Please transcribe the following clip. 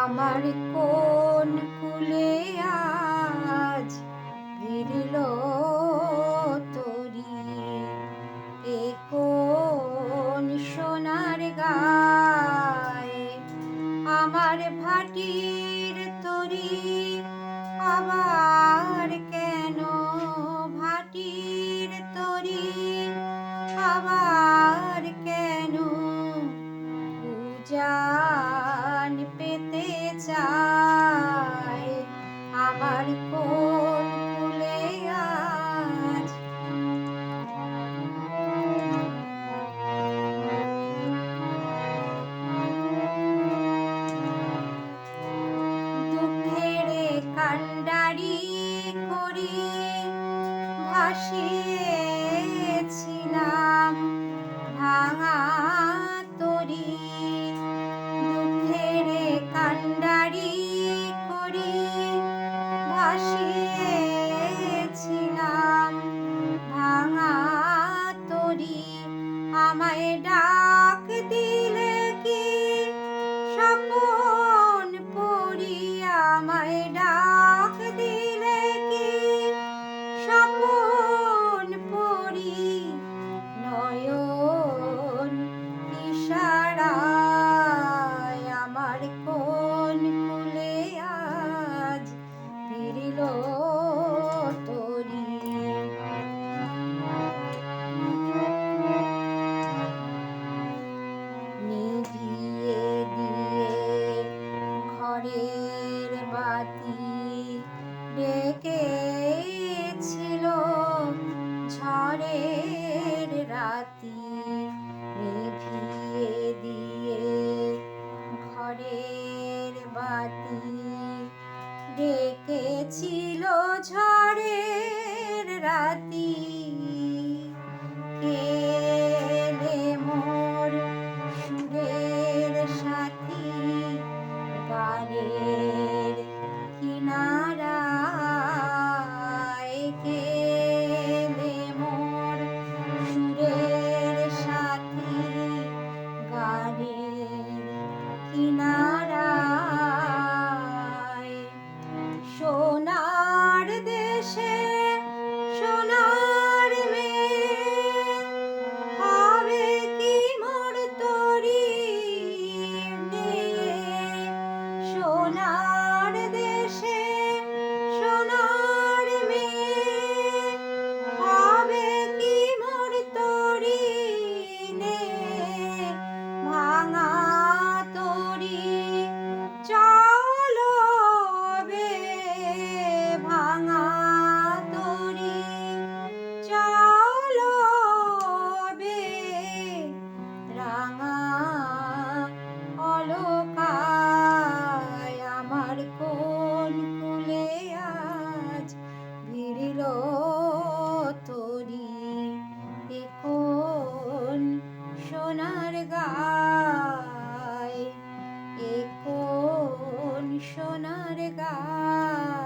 আমার কোন কুলে আজ ভিড়ল তরি? এ কোন সোনার গায়ে? আমার ভাটির তরি আবার কেন ভাটির তরি? আবার কেন পেতে চায় আমার কোন কুলে আজ? দুঃখের কান্ডারি করি ভাসি era ছিল ঝড়ের রাতি নিভিয়ে দিয়ে ঘরের বাতি। ডেকেছিল ঝড়ের রাতি। গায় এখন সোনার গায়?